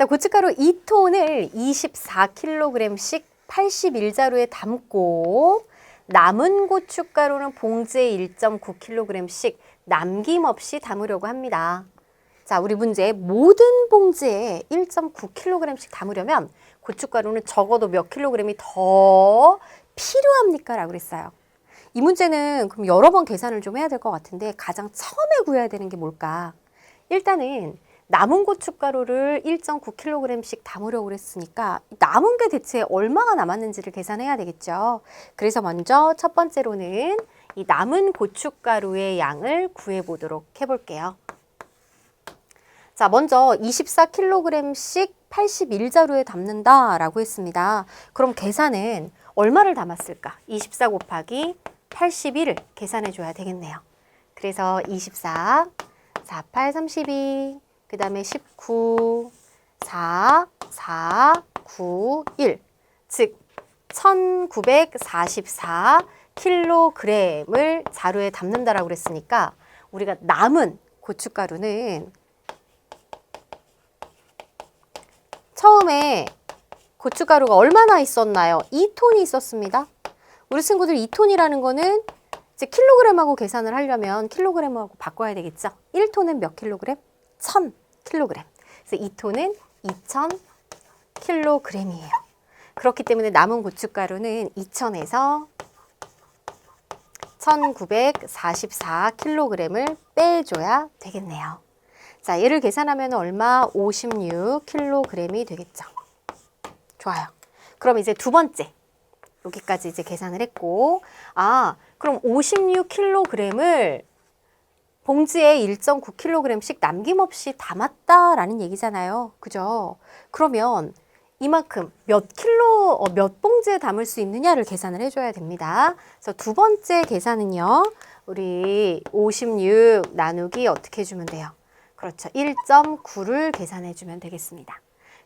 자, 고춧가루 2톤을 24kg씩 81자루에 담고 남은 고춧가루는 봉지에 1.9kg씩 남김없이 담으려고 합니다. 자, 우리 문제 모든 봉지에 1.9kg씩 담으려면 고춧가루는 적어도 몇 킬로그램이 더 필요합니까? 라고 그랬어요. 이 문제는 그럼 여러 번 계산을 좀 해야 될 것 같은데 가장 처음에 구해야 되는 게 뭘까? 일단은 남은 고춧가루를 1.9kg씩 담으려고 그랬으니까 남은 게 대체 얼마가 남았는지를 계산해야 되겠죠. 그래서 먼저 첫 번째로는 이 남은 고춧가루의 양을 구해 보도록 해볼게요. 자, 먼저 24kg씩 81자루에 담는다라고 했습니다. 그럼 계산은 얼마를 담았을까? 24 곱하기 81을 계산해 줘야 되겠네요. 그래서 24, 4, 8, 32, 그 다음에 19, 4, 4, 9, 1. 즉, 1944 킬로그램을 자루에 담는다라고 그랬으니까 우리가 남은 고춧가루는 처음에 고춧가루가 얼마나 있었나요? 2톤이 있었습니다. 우리 친구들 2톤이라는 거는 이제 킬로그램하고 계산을 하려면 킬로그램하고 바꿔야 되겠죠. 1톤은 몇 킬로그램? 1000 킬로그램. 그래서 2톤은 2000 킬로그램이에요. 그렇기 때문에 남은 고춧가루는 2000에서 1944 킬로그램을 빼줘야 되겠네요. 자, 얘를 계산하면 얼마? 56 킬로그램이 되겠죠. 좋아요. 그럼 이제 두 번째. 여기까지 이제 계산을 했고, 아, 그럼 56kg을 봉지에 1.9kg씩 남김없이 담았다라는 얘기잖아요. 그죠? 그러면 이만큼 몇 킬로, 어, 몇 봉지에 담을 수 있느냐를 계산을 해줘야 됩니다. 그래서 두 번째 계산은요, 우리 56 나누기 어떻게 해주면 돼요? 그렇죠. 1.9를 계산해주면 되겠습니다.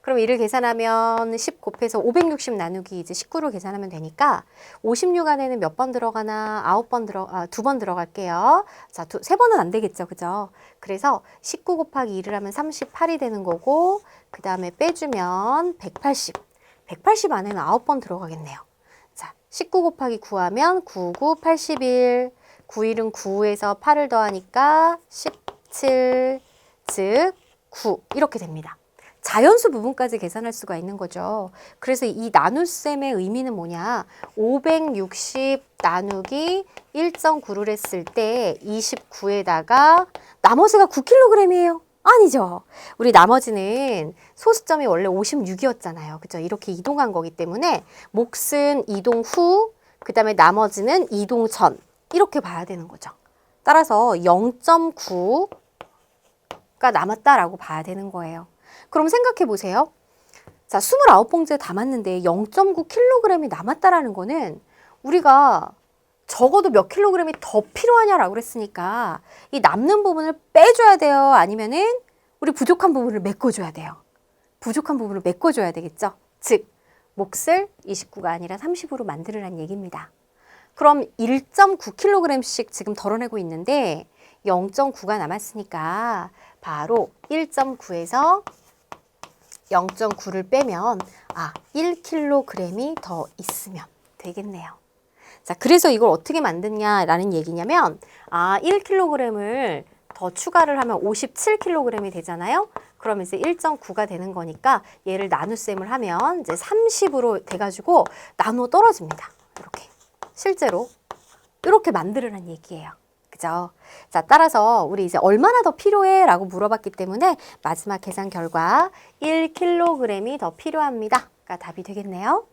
그럼 이를 계산하면 10 곱해서 560 나누기 이제 19로 계산하면 되니까 56 안에는 몇 번 들어가나 9번 들어 아, 두번 들어갈게요. 자, 두, 세 번은 안 되겠죠. 그죠? 그래서 19 곱하기 2를 하면 38이 되는 거고 그다음에 빼주면 180. 180 안에는 9번 들어가겠네요. 자, 19 곱하기 9 하면 9, 9, 81. 9일은 9에서 8을 더하니까 17, 즉 9 이렇게 됩니다. 자연수 부분까지 계산할 수가 있는 거죠. 그래서 이 나눗셈의 의미는 뭐냐? 560 나누기 1.9를 했을 때 29에다가 나머지가 9kg이에요. 아니죠. 우리 나머지는 소수점이 원래 56이었잖아요. 그죠? 이렇게 이동한 거기 때문에 몫은 이동 후, 그 다음에 나머지는 이동 전. 이렇게 봐야 되는 거죠. 따라서 0.9가 남았다라고 봐야 되는 거예요. 그럼 생각해 보세요. 자, 29봉지에 담았는데 0.9kg이 남았다라는 거는 우리가 적어도 몇 킬로그램이 더 필요하냐라고 그랬으니까 이 남는 부분을 빼줘야 돼요? 아니면은 우리 부족한 부분을 메꿔줘야 돼요? 부족한 부분을 메꿔줘야 되겠죠? 즉, 몫을 29가 아니라 30으로 만들으란 얘기입니다. 그럼 1.9kg씩 지금 덜어내고 있는데 0.9가 남았으니까 바로 1.9에서 0.9를 빼면 아 1kg이 더 있으면 되겠네요. 자 그래서 이걸 어떻게 만드냐라는 얘기냐면 아 1kg을 더 추가를 하면 57kg이 되잖아요. 그럼 이제 1.9가 되는 거니까 얘를 나눗셈을 하면 이제 30으로 돼가지고 나누어 떨어집니다. 이렇게 실제로 이렇게 만들으란 얘기예요. 그죠? 자, 따라서 우리 이제 얼마나 더 필요해? 라고 물어봤기 때문에 마지막 계산 결과 1kg이 더 필요합니다. 가 답이 되겠네요.